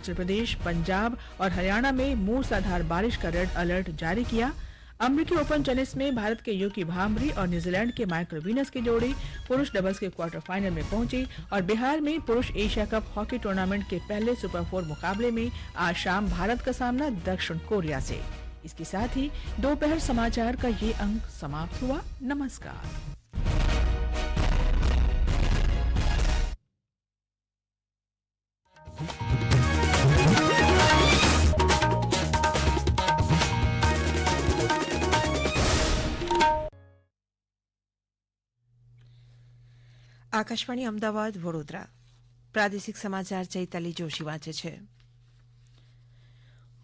उत्तर प्रदेश, पंजाब और हरियाणा में मूसलाधार बारिश का रेड अलर्ट जारी किया। अमरीकी ओपन टेनिस में भारत के युकी भामरी और न्यूजीलैंड के माइकल वीनस की जोड़ी पुरुष डबल्स के क्वार्टर फाइनल में पहुँची और बिहार में पुरुष एशिया कप हॉकी टूर्नामेंट के पहले सुपर फोर मुकाबले में आज शाम भारत का सामना दक्षिण कोरिया से। इसके साथ ही दोपहर समाचार का ये अंक समाप्त हुआ। नमस्कार। આકાશવાણી અમદાવાદ, વડોદરા. પ્રાદેશિક સમાચાર ચૈતાલી જોશી વાંચે છે.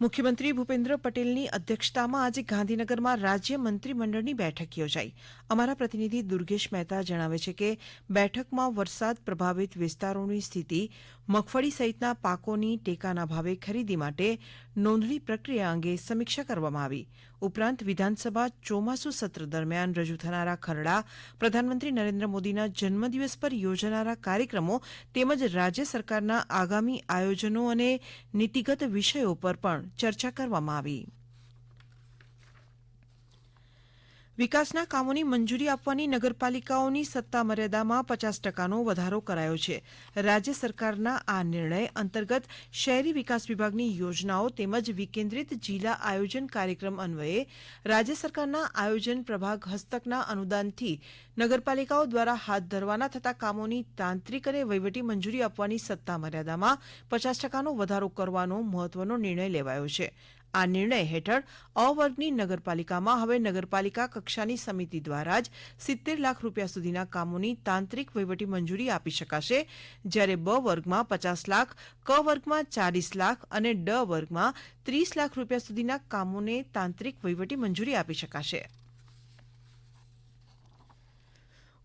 મુખ્યમંત્રી ભૂપેન્દ્ર પટેલની અધ્યક્ષતામાં આજે ગાંધીનગરમાં રાજ્ય મંત્રીમંડળની બેઠક યોજાઈ. અમારા પ્રતિનિધિ દુર્ગેશ મહેતા જણાવે છે કે બેઠકમાં વરસાદ પ્રભાવિત વિસ્તારોની સ્થિતિ, મગફળી સહિતના પાકોની ટેકાના ભાવે ખરીદી માટે નોંધણી પ્રક્રિયા અંગે સમીક્ષા કરવામાં આવી. ઉપરાંત વિધાનસભા ચોમાસુ સત્ર દરમિયાન રજૂ થનારા ખરડા, પ્રધાનમંત્રી નરેન્દ્ર મોદીના જન્મદિવસ પર યોજાનારા કાર્યક્રમો તેમજ રાજ્ય સરકારના આગામી આયોજનો અને નીતિગત વિષયો પર પણ ચર્ચા કરવામાં આવી. વિકાસના કામોની મંજૂરી આપવાની નગરપાલિકાઓની સત્તા મર્યાદામાં પચાસ ટકાનો વધારો કરાયો છે. રાજ્ય સરકારના આ નિર્ણય અંતર્ગત શહેરી વિકાસ વિભાગની યોજનાઓ તેમજ વિકેન્દ્રિત જિલ્લા આયોજન કાર્યક્રમ અન્વયે રાજ્ય સરકારના આયોજન પ્રભાગ હસ્તકના અનુદાનથી નગરપાલિકાઓ દ્વારા હાથ ધરવાના થતા કામોની તાંત્રિક અને વહીવટી મંજૂરી આપવાની સત્તા મર્યાદામાં પચાસ ટકાનો વધારો કરવાનો મહત્વનો નિર્ણય લેવાયો છે. આ નિર્ણય હેઠળ અ વર્ગની નગરપાલિકામાં હવે નગરપાલિકા કક્ષાની સમિતિ દ્વારા જ સિત્તેર લાખ રૂપિયા સુધીના કામોની તાંત્રિક વહીવટી મંજૂરી આપી શકાશે, જ્યારે બ વર્ગમાં પચાસ લાખ, ક વર્ગમાં ચાલીસ લાખ અને ડ વર્ગમાં ત્રીસ લાખ રૂપિયા સુધીના કામોને તાંત્રિક વહીવટી મંજૂરી આપી શકાશે.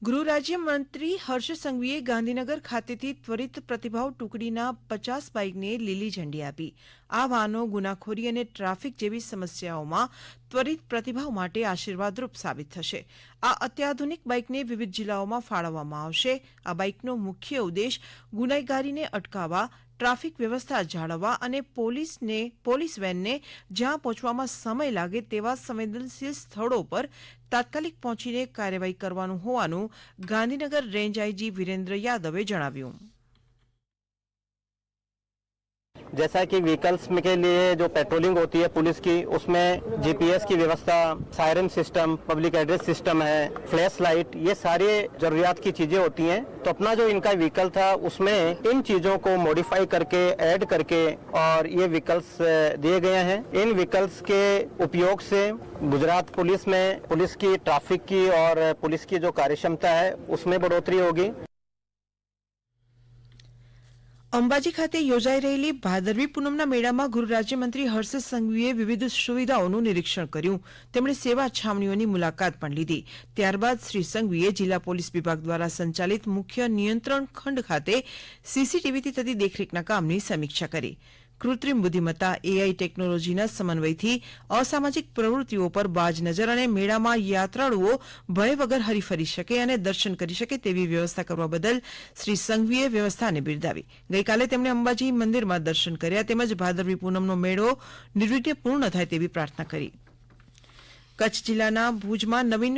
ગૃહ રાજ્યમંત્રી હર્ષ સંઘવીએ ગાંધીનગર ખાતેથી ત્વરિત પ્રતિભાવ ટુકડીના પચાસ બાઇકને લીલી ઝંડી આપી. આ વાહનો ગુનાખોરી અને ટ્રાફિક જેવી સમસ્યાઓમાં ત્વરિત પ્રતિભાવ માટે આશીર્વાદરૂપ સાબિત થશે. આ અત્યાધુનિક બાઇકને વિવિધ જિલ્લાઓમાં ફાળવવામાં આવશે. આ બાઇકનો મુખ્ય ઉદ્દેશ ગુનાઈગારીને અટકાવવા ટ્રાફિક વ્યવસ્થા જાળવવા અને પોલીસને, પોલીસ વેનને જ્યાં પહોંચવામાં સમય લાગે તેવા સંવેદનશીલ સ્થળો પર તાત્કાલિક પહોંચીને કાર્યવાહી કરવાનું હોવાનું ગાંધીનગર રેન્જ આઈજી વિરેન્દ્ર યાદવે જણાવ્યું. जैसा कि व्हीकल्स के लिए जो पेट्रोलिंग होती है पुलिस की, उसमें जीपीएस की व्यवस्था siren system public address system है फ्लैश लाइट ये सारे जरूरियात की चीज़ें होती हैं। तो अपना जो इनका व्हीकल था, उसमें इन चीज़ों को मॉडिफाई करके ऐड करके और ये व्हीकल्स दिए गए हैं। इन व्हीकल्स के उपयोग से गुजरात पुलिस में पुलिस की ट्रैफ़िक की और पुलिस की जो कार्यक्षमता है, उसमें बढ़ोतरी होगी। અંબાજી ખાતે યોજાઈ રહેલી ભાદરવી પૂનમના મેળામાં ગૃહ રાજ્યમંત્રી હર્ષ સંઘવીએ વિવિધ સુવિધાઓનું નિરીક્ષણ કર્યું. તેમણે સેવા છાવણીઓની મુલાકાત પણ લીધી. ત્યારબાદ શ્રી સંઘવીએ જિલ્લા પોલીસ વિભાગ દ્વારા સંચાલિત મુખ્ય નિયંત્રણ ખંડ ખાતે સીસીટીવીથી થતી દેખરેખના કામની સમીક્ષા કરી. કૃત્રિમ બુદ્ધિમત્તા એઆઈ ટેકનોલોજીના સમન્વયથી અસામાજિક પ્રવૃત્તિઓ પર બાજ નજર અને મેળામાં યાત્રાળુઓ ભય વગર હરીફરી શકે અને દર્શન કરી શકે તેવી વ્યવસ્થા કરવા બદલ શ્રી સંઘવીએ વ્યવસ્થાને બિરદાવી. ગઈકાલે તેમણે અંબાજી મંદિરમાં દર્શન કર્યા તેમજ ભાદરવી પૂનમનો મેળો નિર્વિઘ્ને પૂર્ણ થાય તેવી પ્રાર્થના કરી. કચ્છ જિલ્લાના ભુજમાં નવીન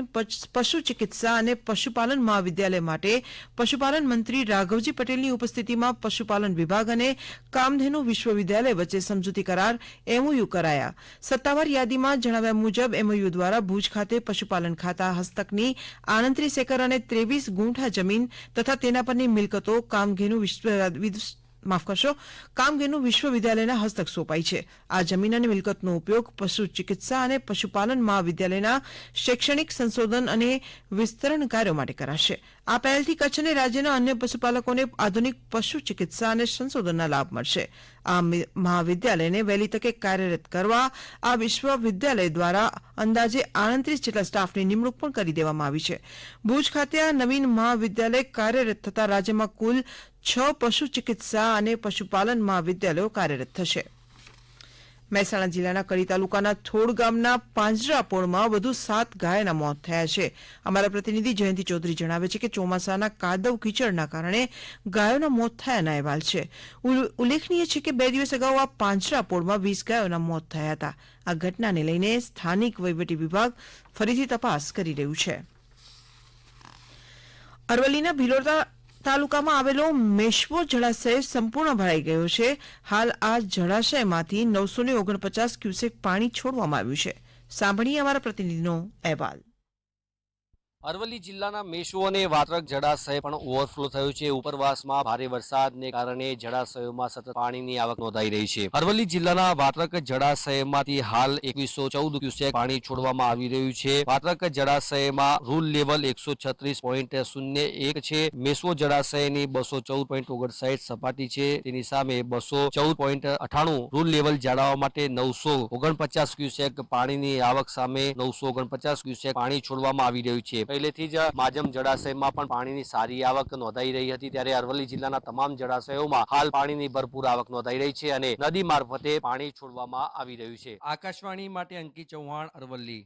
પશુ ચિકિત્સા અને પશુપાલન મહાવિદ્યાલય માટે પશુપાલન મંત્રી રાઘવજી પટેલની ઉપસ્થિતિમાં પશુપાલન વિભાગ અને કામધેનુ વિશ્વવિદ્યાલય વચ્ચે સમજૂતી કરાર એમઓયુ કરાયા. સત્તાવાર યાદીમાં જણાવ્યા મુજબ, એમઓયુ દ્વારા ભુજ ખાતે પશુપાલન ખાતા હસ્તકની આડત્રીસ એકર અને ત્રેવીસ ગુંઠા જમીન તથા તેના પરની મિલકતો, કામધેનુ વિશ્વ માફ કરશો, કામગીરનું વિશ્વવિદ્યાલયના હસ્તક સોંપાઈ છે. આ જમીન અને મિલકતનો ઉપયોગ પશુ ચિકિત્સા અને પશુપાલન મહાવિદ્યાલયના શૈક્ષણિક સંશોધન અને વિસ્તરણ કાર્યો માટે કરાશે. આ પહેલથી કચ્છ અને રાજ્યના અન્ય પશુપાલકોને આધુનિક પશુ ચિકિત્સા અને સંશોધનના લાભ મળશે. આ મહાવિદ્યાલયને વહેલી તકે કાર્યરત કરવા આ વિશ્વવિદ્યાલય દ્વારા અંદાજે આડત્રીસ જેટલા સ્ટાફની નિમણૂક પણ કરી દેવામાં આવી છે. ભુજ ખાતે આ નવીન મહાવિદ્યાલય કાર્યરત થતાં રાજ્યમાં કુલ છ પશુ ચિકિત્સા અને પશુપાલન મહાવિદ્યાલયો કાર્યરત થશે. મહેસાણા જિલ્લાના કડી તાલુકાના થોડ ગામના પાંજરાપોળમાં વધુ સાત ગાયના મોત થયા છે. અમારા પ્રતિનિધિ જયંતિ ચૌધરી જણાવે છે કે ચોમાસાના કાદવ કીચડના કારણે ગાયોના મોત થયાના અહેવાલ છે. ઉલ્લેખનીય છે કે બે દિવસ અગાઉ આ પાંજરાપોળમાં વીસ ગાયોના મોત થયા હતા. આ ઘટનાને લઈને સ્થાનિક વહીવટી વિભાગ ફરીથી તપાસ કરી રહ્યું છે. અરવલ્લીના ભિલોડા તાલુકામાં આવેલો મેશ્વો જળાશય સંપૂર્ણ ભરાઈ ગયો છે. હાલ આ જળાશયમાંથી નવસો ઓગણપચાસ ક્યુસેક પાણી છોડવામાં આવ્યું છે. સાંભળીએ અમારા પ્રતિનિધિનો અહેવાલ. અરવલ્લી જિલ્લાના મેશો અને વાત્રક જળાશય પણ ઓવરફ્લો થયું છે. ઉપરવાસમાં ભારે વરસાદને કારણે જળાશયોમાં સતત પાણીની આવક નોંધાઈ રહી છે. અરવલ્લી જિલ્લાના વાત્રક જળાશયમાંથી હાલ એકવીસો ચૌદ ક્યુસેક પાણી છોડવામાં આવી રહ્યું છે. વાત્રક જળાશયમાં રૂલ લેવલ એકસો છત્રીસ પોઈન્ટ શૂન્ય એક છે. મેશો જળાશયની બસો ચૌદ પોઈન્ટ ઓગણસાઠ સપાટી છે. તેની સામે બસો ચૌદ પોઈન્ટ અઠાણું રૂલ લેવલ જાળવવા માટે નવસો ઓગણપચાસ ક્યુસેક પાણીની આવક સામે નવસો ઓગણપચાસ ક્યુસેક પાણી છોડવામાં આવી રહ્યું છે. પહેલેથી જ માજમ જળાશયમાં પણ પાણીની સારી આવક નોંધાઈ રહી હતી ત્યારે અરવલ્લી જિલ્લાના તમામ જળાશયોમાં હાલ પાણીની ભરપૂર આવક નોંધાઈ રહી છે અને નદી મારફતે પાણી છોડવામાં આવી રહ્યું છે. આકાશવાણી માટે અંકિત ચૌહાણ, અરવલ્લી.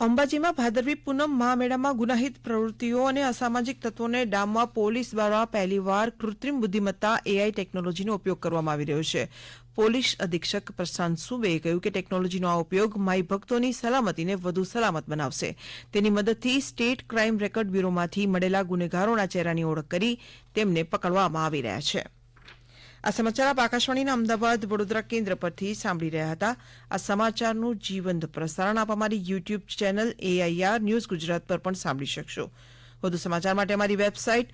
અંબાજીમાં ભાદરવી પૂનમ મહામેળામાં ગુનાહિત પ્રવૃત્તિઓ અને અસામાજિક તત્વોને ડામવા પોલીસ દ્વારા પહેલીવાર કૃત્રિમ બુદ્ધિમત્તા એઆઈ ટેકનોલોજીનો ઉપયોગ કરવામાં આવી રહ્યો છે. પોલીસ અધિક્ષક પ્રશાંત સુબેએ કહ્યું કે ટેકનોલોજીનો આ ઉપયોગ માઈ ભક્તોની સલામતીને વધુ સલામત બનાવશે. તેની મદદથી સ્ટેટ ક્રાઇમ રેકર્ડ બ્યુરોમાંથી મળેલા ગુનેગારોના ચહેરાની ઓળખ કરી તેમને પકડવામાં આવી રહ્યા છે. આ સમાચાર આપ આકાશવાણીના અમદાવાદ વડોદરા કેન્દ્ર પરથી સાંભળી રહ્યા હતા. આ સમાચારનું જીવંત પ્રસારણ આપ અમારી YouTube channel AIR news Gujarat પર પણ સાંભળી શકશો. વધુ સમાચાર માટે અમારી website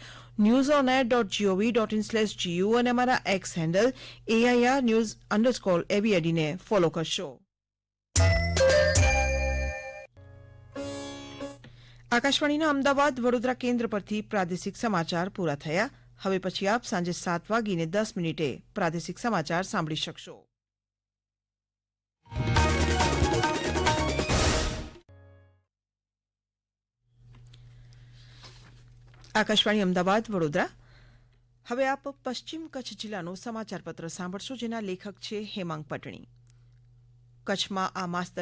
news on air dot G O V dot in slash G U અને અમારા X handle AIR news underscore એબીએડીને follow કરશો. આકાશવાણીના અમદાવાદ વડોદરા કેન્દ્ર પરથી પ્રાદેશિક સમાચાર પૂરા થયા. હવે પછી આપ સાંજે સાત વાગીને દસ મિનિટે પ્રાદેશિક સમાચાર સાંભળી શકશો. આકાશવાણી અમદાવાદ, વડોદરા. હવે આપ પશ્ચિમ કચ્છ જિલ્લાનું સમાચાર પત્ર સાંભળશો, જેના લેખક છે હેમાંગ પટણી. કચ્છમાં આ માસ